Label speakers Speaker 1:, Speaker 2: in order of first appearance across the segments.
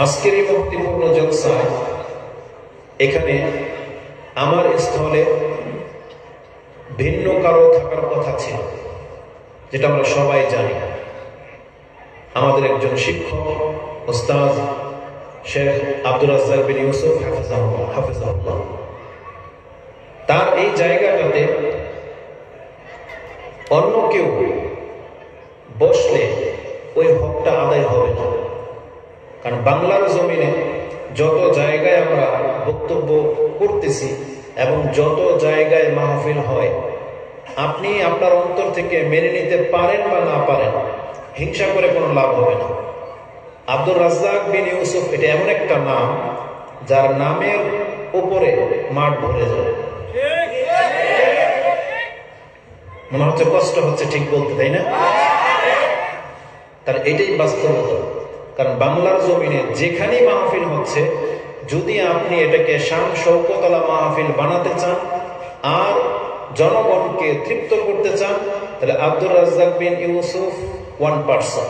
Speaker 1: আজকের এই ভক্তিপূর্ণ জলসায় এখানে আমার স্থলে ভিন্ন কারও থাকার কথা ছিল, যেটা আমরা সবাই জানি। আমাদের একজন শিক্ষক, ওস্তাদ শেখ আব্দুল রাজ্জাক বিন ইউসুফ, হাফিজাহুল্লাহ হাফিজাহুল্লাহ। তার এই জায়গাটাতে অন্য কেউ বসলে ওই হকটা আদায় হবে না। কারণ বাংলার জমিনে যত জায়গায় আমরা বক্তব্য করতেছি এবং যত জায়গায় মাহফিল হয়, আপনি আপনার অন্তর থেকে মেনে নিতে পারেন বা না পারেন, হিংসা করে কোনো লাভ হবে না। আব্দুর রাজ্জাক বিন ইউসুফ এটা এমন একটা নাম, যার নামের উপরে মাঠ ভরে যায়। মনে হচ্ছে কষ্ট হচ্ছে ঠিক বলতে, তাই না? তার এটাই বাস্তবতা। কারণ বাংলার জমিনে যেখানেই মাহফিল হচ্ছে, যদি আপনি এটাকে শাম শৌকতলা মাহফিল বানাতে চান আর জনগণকে তৃপ্ত করতে চান, তাহলে আব্দুর রাজ্জাক বিন ইউসুফ ওয়ান পার্সন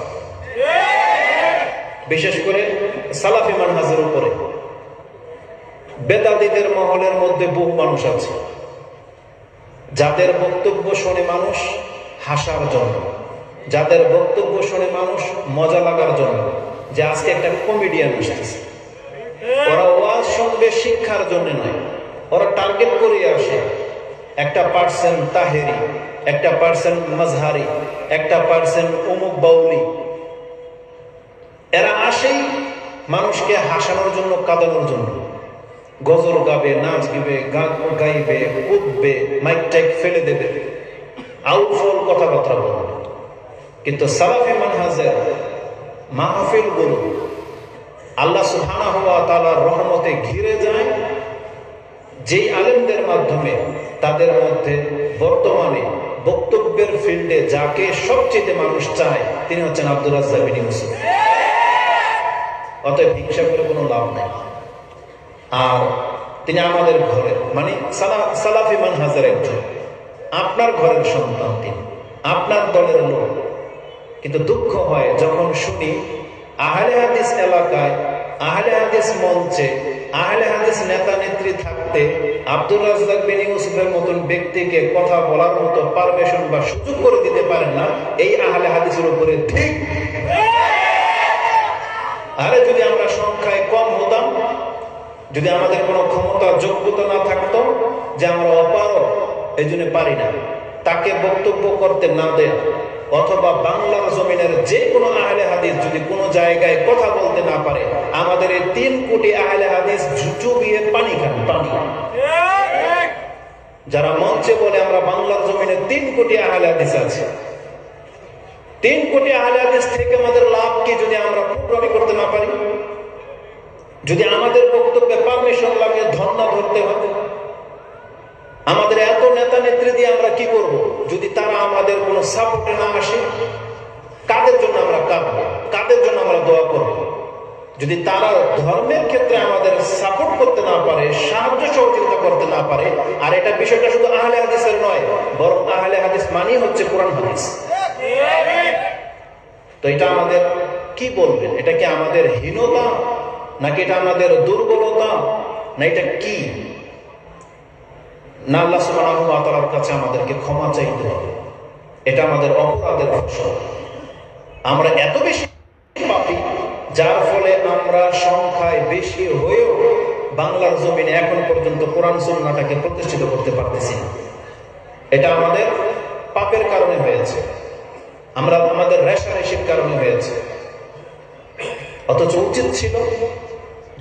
Speaker 1: বিশেষ করে সালাফি মানহাজের উপরে। বেদাদিদের মহলের মধ্যে বহু মানুষ আছে। যাদের বক্তব্য শুনে মানুষ হাসার জন্য, যাদের বক্তব্য শুনে মানুষ মজা লাগার জন্য। যে আজকে একটা কমেডিয়ান আসতেছে। ওরা ওয়াজ শুনবে শিক্ষার জন্য নয়। ওরা টার্গেট করে আসে। একটা পার্সেন্ট তাহেরি, একটা পার্সেন্ট মাজহারি, একটা পার্সেন্ট অমুক বাউলি। এরা আসেই মানুষকে হাসানোর জন্য, কাঁদানোর জন্য। গজল গাবে, নাচ গিবে গাইবে, উঠবে মাইক টাইক ফেলে দেবে। আউটফল কথাবার্তা বলবে। কিন্তু সালাফি মানহাজের মাহফিলগুলো আল্লাহ সুহানা হওয়া তালার রহমতে ঘিরে যায়। যেই আলেমদের মাধ্যমে তাদের মধ্যে বর্তমানে বক্তব্যের ফিল্ডে যাকে সবচেয়ে মানুষ চায়, তিনি হচ্ছেন আব্দুল রাজ্জাক বিন অতএব হিংসা করে কোনো লাভ নেই। আর তিনি আমাদের ঘরের মানে সালা- সালাফি মানহাজের একজন। আপনার ঘরের সন্তান তিনি। আপনার দলের লোক। কিন্তু দুঃখ হয় যখন শুনি আহলে হাদিস এলাকায়, আহলে হাদিস মঞ্চে, আহলে হাদিস নেতা নেত্রী থাকতে আব্দুর রাজ্জাক বিন ইউসুফের মতন ব্যক্তিকে কথা বলার মতো পারমিশন বা সুযোগ করে দিতে পারেন না, এই আহলে হাদিসের উপরে ঠিক। আরে যদি আমরা সংখ্যায় কম হতাম, যদি আমাদের কোনো ক্ষমতা, যোগ্যতা না থাকতো, যে আমরা অপারক এই জন্য পারি না। তাকে বক্তব্য করতে না দেয়। অথবা বাংলার জমিনের যে কোনো আহলে হাদিস যদি কোনো জায়গায় কথা বলতে না পারে, আমাদের এই তিন কোটি আহলে হাদিস চুবিয়ে পানি খান, পানি। যারা মঞ্চে বলে আমরা বাংলার জমিনে তিন কোটি আহলে হাদিস আছে। তিন কোটি আহলে হাদিস থেকে আমাদের লাভ কি যদি আমরা কুপ্রমি করতে না পারি? যদি আমাদের বক্তব্যে পারমিশন লাগে ধর্ণা ধরতে হবে? আমাদের এত নেতা নেত্রী দিয়ে আমরা কি করব? যদি তারা আমাদের কোনো সাপোর্টে না আসে, কাদের জন্য আমরা কাঁদব? কাদের জন্য আমরা দোয়া করব? যদি তারা ধর্মের ক্ষেত্রে আমাদের সাপোর্ট করতে না পারে, সাহায্য সহযোগিতা করতে না পারে, আর এটা বিষয়টা শুধু আহলে হাদিসের নয়, বরং আহলে হাদিস মানেই হচ্ছে কোরআন হাদিস। তো এটা আমাদের কি বলবেন? এটা কি আমাদের হীনতা? নাকি এটা আমাদের দুর্বলতা? না এটা কি? না আল্লাহ সুবহানাহু কাছে আমাদেরকে ক্ষমা চাইতে হবে। এটা আমাদের অপরাধের ফসল আমরা এত বেশি পাপি, যার ফলে আমরা সংখ্যায় বেশি হয়েও বাংলার জমিনে এখন পর্যন্ত কোরআন সুন্নাহটাকে প্রতিষ্ঠিত করতে পারতেছি এটা আমাদের পাপের কারণে হয়েছে। আমরা আমাদের রেশারেশির কারণে হয়েছে। অথচ উচিত ছিল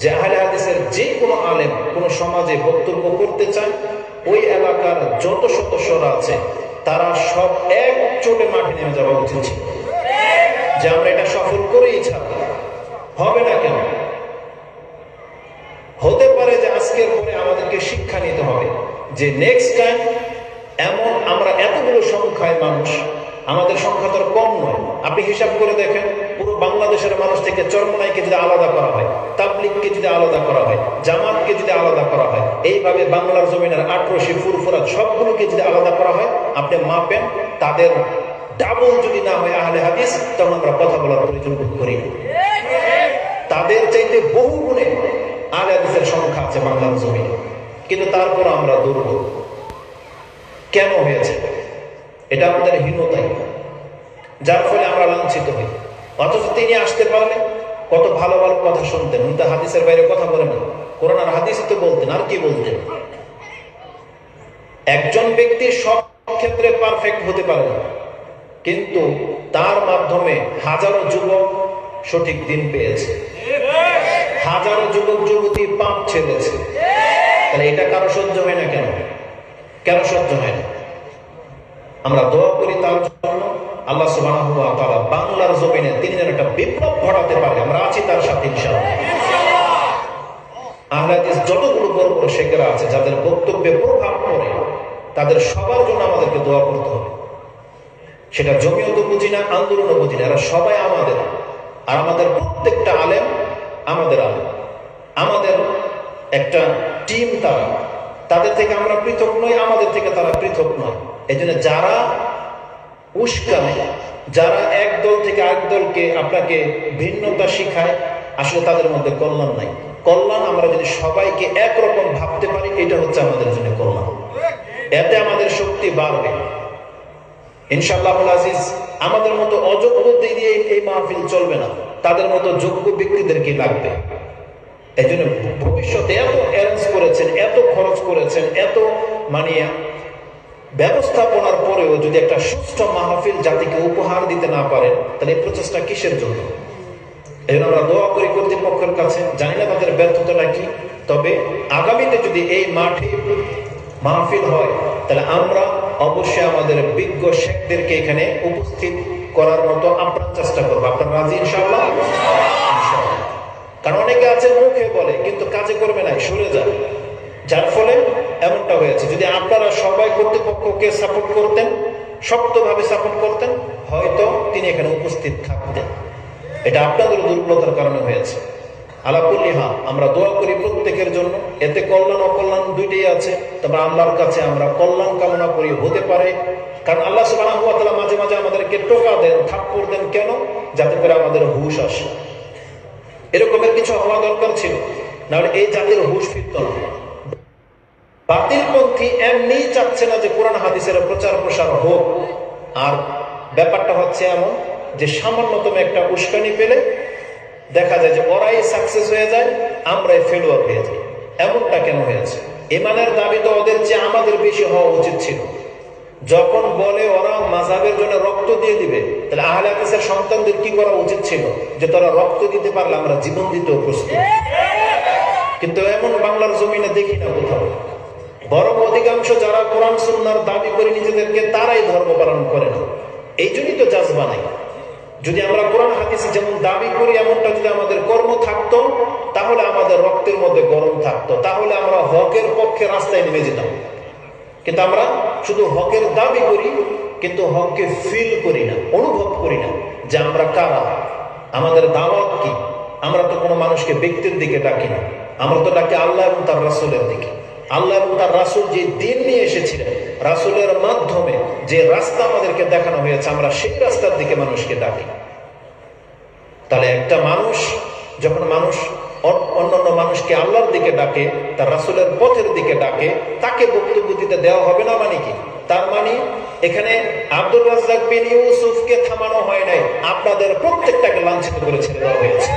Speaker 1: যে আহলে হাদিসের যে কোনো আলেম কোনো সমাজে বক্তব্য করতে চায় ওই এলাকার যত সদস্যরা আছে, তারা সব এক চোটে মাঠে নেমে যাওয়া উচিত। ছিল যে আমরা এটা সফল করেই ছাড়ব। হবে না কেন? হতে পারে যে আজকের পরে আমাদেরকে শিক্ষা নিতে হবে যে নেক্সট টাইম এমন আমরা এতগুলো সংখ্যায় মানুষ, আমাদের সংখ্যা তো আর কম নয়। আপনি হিসাব করে দেখেন, পুরো বাংলাদেশের মানুষ থেকে চরমনাইকে যদি আলাদা করা হয়, তাবলিগকে যদি আলাদা করা হয়, জামাতকে যদি আলাদা করা হয় এইভাবে বাংলার জমিনের আটরশি ফুরফুরাত সবগুলোকে যদি আলাদা করা হয়, আপনি মাপেন তাদের ডাবল যদি না হয় আহলে হাদিস, তখন আমরা কথা বলার প্রয়োজন বোধ করি। তাদের চাইতে বহু গুণে আলে হাদিসের সংখ্যা আছে বাংলার জমিনে। কিন্তু তারপর আমরা দুর্বল। কেন হয়েছে? এটা আমাদের হীনতাই। যার ফলে আমরা লাঞ্ছিত হই। অথচ তিনি আসতে পারলে কত ভালো ভালো কথা শুনতেন। উনি তো হাদিসের বাইরে কথা বলেন না। কোরআন আর হাদিসই তো বলতেন, আর কি বলতেন? একজন ব্যক্তি সব ক্ষেত্রে পারফেক্ট হতে পারে না, কিন্তু তার মাধ্যমে হাজারো যুবক সঠিক দিন পেয়েছে। হাজারো যুবক যুবতী পাপ ছেড়েছে। তাহলে এটা কারও সহ্য হয় না কেন? কেন সহ্য হয় না? আমরা দোয়া করি তার জন্য, আল্লাহ তাআলা বাংলার জমিনে তিনি যেন একটা বিপ্লব ঘটাতে পারে। আমরা আছি তার সাথে ইনশাআল্লাহ। শেখেরা আছে, যাদের বক্তব্যে প্রভাব পড়ে তাদের সবার জন্য আমাদেরকে দোয়া করতে হবে। সেটা জমিয়ত বুঝি না আন্দোলনও বুঝি না, এরা সবাই আমাদের আর আমাদের প্রত্যেকটা আলেম আমাদের আলেম। আমাদের একটা টিম তারা, তাদের থেকে আমরা পৃথক নই, আমাদের থেকে তারা পৃথক নয়। এই জন্য যারা উস্কায় যারা এক দল থেকে আরেক দলকে আপনাকে ভিন্নতা শিখায়, আসলে তাদের মধ্যে কল্যাণ নাই। কল্যাণ আমরা যদি সবাইকে একরকম ভাবতে পারি, এটা হচ্ছে আমাদের জন্য কল্যাণ। এতে আমাদের শক্তি বাড়বে। ইনশাআল্লাহ আজিজ, আমাদের মতো দিয়ে এই মাহফিল চলবে না। তাদের মতো যোগ্য ব্যক্তিদেরকে লাগবে? এই জন্য ভবিষ্যতে এত অ্যারেঞ্জ করেছেন, এত খরচ করেছেন, এত মানে ব্যবস্থাপনার পরেও যদি একটা সুস্থ মাহফিল জাতিকে উপহার দিতে না পারেন, তাহলে প্রচেষ্টা কিসের জন্য? এই আমরা দোয়া করি কর্তৃপক্ষের কাছে, জানি না তাদের ব্যর্থতাটা কি, তবে আগামীতে যদি এই মাঠে মাহফিল হয়, তাহলে আমরা অবশ্যই আমাদের বিজ্ঞ শেখদেরকে এখানে উপস্থিত করার মতো আপ্রাণ চেষ্টা করব। আপনার রাজি ইনশাআল্লাহ। কারণ অনেকে আছে মুখে বলে, কিন্তু কাজে করবে না সরে যায় যার ফলে এমনটা হয়েছে, যদি আপনারা সবাই কর্তৃপক্ষকে সাপোর্ট করতেন, শক্তভাবে সাপোর্ট করতেন, হয়তো তিনি এখানে উপস্থিত থাকতেন। এটা আপনাদের দুর্বলতার কারণে হয়েছে। আলাপুল্লিহা আমরা দোয়া করি প্রত্যেকের জন্য। এতে কল্যাণ, অকল্যাণ দুইটাই আছে। তবে আল্লাহর কাছে আমরা কল্যাণ কামনা করি, হতে পারে। কারণ আল্লাহ তাআলা মাঝে মাঝে আমাদেরকে টোকা দেন, থাপ্পড় দেন কেন? যাতে করে আমাদের হুশ আসে। এরকমের কিছু হওয়া দরকার ছিল। নাহলে এই জাতির হুশ ফিরত না। বাতিলপন্থী এমনি চাচ্ছে না যে কোরআন, হাদিসের প্রচার প্রসার হোক। আর ব্যাপারটা হচ্ছে এমন যে সামান্যতম একটা উস্কানি পেলে দেখা যায় যে ওরাই সাকসেস হয়ে যায়, আমরাই ফেলোয়ার হয়ে যাই। এমনটা কেন হয়েছে? ইমানের দাবি তো ওদের চেয়ে আমাদের বেশি হওয়া উচিত ছিল। যখন বলে ওরা মাঝাবের জন্য রক্ত দিয়ে দিবে, তাহলে আহলে হাদিসের সন্তানদের কি করা উচিত ছিল? যে তারা রক্ত দিতে পারলে আমরা জীবন দিতেও প্রস্তুত। কিন্তু এমন বাংলার জমিনে দেখি না কোথাও। বরং অধিকাংশ যারা কোরআন সুন্নার দাবি করে নিজেদেরকে, তারাই ধর্ম পালন করে না। এই জন্যই তো জাজবা নাই। যদি আমরা কোরআন হাদিস যেমন দাবি করি, এমনটা যদি আমাদের কর্ম থাকতো, তাহলে আমাদের রক্তের মধ্যে গরম থাকতো। তাহলে আমরা হকের পক্ষে রাস্তায় নেমে যেতাম। কিন্তু আমরা শুধু হকের দাবি করি, কিন্তু হককে ফিল করি না, অনুভব করি না যে আমরা কারা, আমাদের দাওয়াত কি? আমরা তো কোনো মানুষকে ব্যক্তির দিকে ডাকি না। আমরা তো ডাকি আল্লাহ এবং তার রাসুলের দিকে। আল্লাহ এবং তার রাসুল যে দিন নিয়ে এসেছিলেন, রাসুলের মাধ্যমে যে রাস্তা আমাদেরকে দেখানো হয়েছে, আমরা সেই রাস্তার দিকে মানুষকে ডাকি। তাহলে একটা মানুষ, যখন মানুষ অন্যান্য মানুষকে আল্লাহর দিকে ডাকে, তার রাসুলের পথের দিকে ডাকে, তাকে বক্তব্য দিতে দেওয়া হবে না মানে কি? তার মানে এখানে আব্দুল রাজ্জাক বিন ইউসুফকে থামানো হয় নাই, আপনাদের প্রত্যেকটাকে লাঞ্ছিত করে ছেড়ে দেওয়া হয়েছে।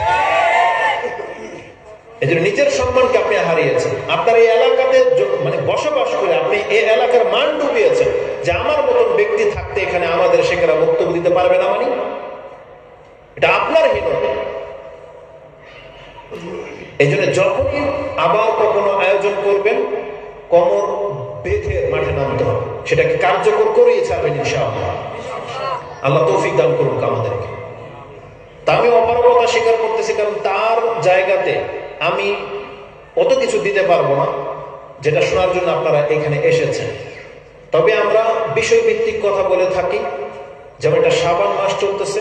Speaker 1: এই জন্য নিজের সম্মানকে আপনি হারিয়েছেন। আপনার এই এলাকাতে মানে বসবাস করে আপনি এই এলাকার মান ডুবিয়েছেন যে আমার মতন ব্যক্তি থাকতে এখানে আমাদের শেখেরা বক্তব্য দিতে পারবে না মানে? এটা আপনার হীনতা এই জন্য যখনই আবার কখনো আয়োজন করবেন, কমর বেঁধে মাঠে নামতে হবে। সেটাকে কার্যকর করেই ছাড়বেন ইনশাআল্লাহ। আল্লাহ তৌফিক দান করুক আমাদেরকে। তা আমি অপারগতা স্বীকার করতেছি কারণ তার জায়গাতে আমি অত কিছু দিতে পারব না, যেটা শোনার জন্য আপনারা এখানে এসেছেন। তবে আমরা বিষয়ভিত্তিক কথা বলে থাকি যেমন এটা সাবান মাস চলতেছে।